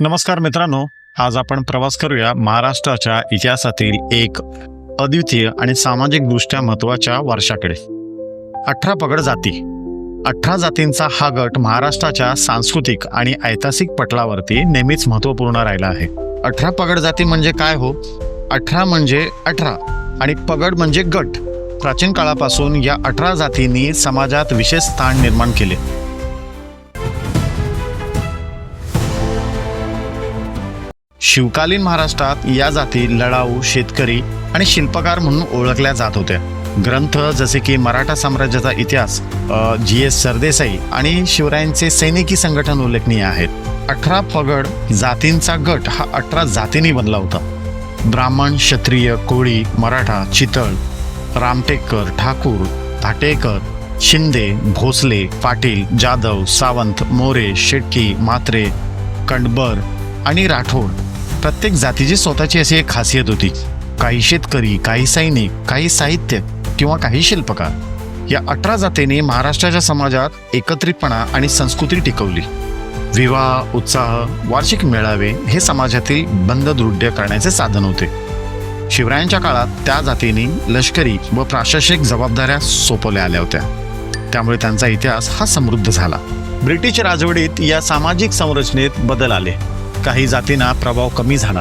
नमस्कार मित्रांनो आज आपण प्रवास करूया महाराष्ट्राच्या इतिहासातील एक अद्वितीय आणि सामाजिक दृष्ट्या महत्त्वाच्या वर्षाकडे अठरा पगड जाती. अठरा जातींचा हा गट महाराष्ट्राच्या सांस्कृतिक आणि ऐतिहासिक पटलावरती नेहमीच महत्त्वपूर्ण राहिला आहे. अठरा पगड जाती म्हणजे काय हो? अठरा म्हणजे अठरा आणि पगड म्हणजे गट. प्राचीन काळापासून या अठरा जातींनी समाजात विशेष स्थान निर्माण केले. शिवकालीन महाराष्ट्रात या जाती लढाऊ शेतकरी आणि शिल्पकार म्हणून ओळखल्या जात होत्या. ग्रंथ जसे की मराठा साम्राज्याचा इतिहास जी. एस. सरदेसाई आणि शिवरायांचे सैनिकी संघटन उल्लेखनीय आहेत. अठरा पगड जातींचा गट हा अठरा जातींनी बनला होता. ब्राह्मण क्षत्रिय कोळी मराठा चितळ रामटेकर ठाकूर धाटेकर शिंदे भोसले पाटील जाधव सावंत मोरे शेट्टी मात्रे कंडबर आणि राठोड प्रत्येक जातीची स्वतःची अशी एक खासियत होती. काही शेतकरी काही सैनिक काही साहित्य किंवा काही शिल्पकार या अठरा जातीने महाराष्ट्राच्या समाजात एकत्रितपणा आणि संस्कृती टिकवली. विवाह उत्साह वार्षिक मेळावे हे समाजातील बंध दृढ करण्याचे साधन होते. शिवरायांच्या काळात त्या जातीने लष्करी व प्रशासनिक जबाबदाऱ्या सोपवल्या आल्या होत्या. त्यामुळे त्यांचा इतिहास हा समृद्ध झाला. ब्रिटिश राजवटीत या सामाजिक संरचनेत बदल आले. काही जातींना प्रभाव कमी झाला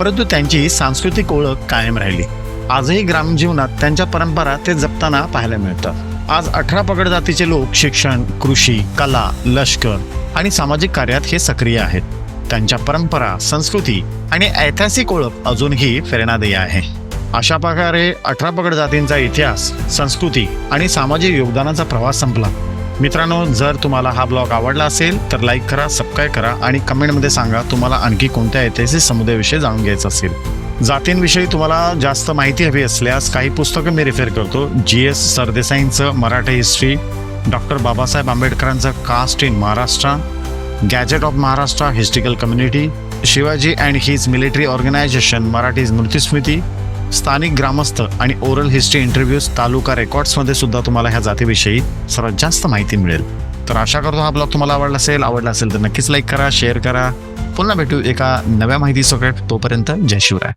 परंतु त्यांची सांस्कृतिक ओळख कायम राहिली. आजही ग्रामीण जीवनात त्यांच्या परंपरा ते जपताना पाहायला मिळतात आज अठरा पगड जातीचे लोक शिक्षण कृषी कला लष्कर आणि सामाजिक कार्यात हे सक्रिय आहेत. त्यांच्या परंपरा संस्कृती आणि ऐतिहासिक ओळख अजूनही प्रेरणादायी आहे. अशा प्रकारे अठरा पगड जातींचा इतिहास संस्कृती आणि सामाजिक योगदानाचा प्रवास संपला. मित्रांनो जर तुम्हाला हा ब्लॉग आवडला असेल तर लाईक करा सबस्क्राईब करा आणि कमेंटमध्ये सांगा तुम्हाला आणखी कोणत्या ऐतिहासिक समुदायाविषयी जाणून घ्यायचं असेल. जातींविषयी तुम्हाला जास्त माहिती हवी असल्यास काही पुस्तकं मी रेफर करतो. जी एस सरदेसाईंचं Marathi history doctor Babasaheb आंबेडकरांचं caste in Maharashtra gazette of Maharashtra historical community Shivaji and his military organisation Marathi स्मृतिस्मृती स्थानिक ग्रामस्थ आणि ओरल हिस्ट्री इंटरव्ह्यूज तालुका रेकॉर्ड्समध्ये सुद्धा तुम्हाला ह्या जातीविषयी सर्वात जास्त माहिती मिळेल. तर आशा करतो हा ब्लॉग तुम्हाला आवडला असेल आवडला असेल तर नक्कीच लाईक करा शेअर करा. पुन्हा भेटू एका नव्या माहिती सकट तोपर्यंत जय शिवराय.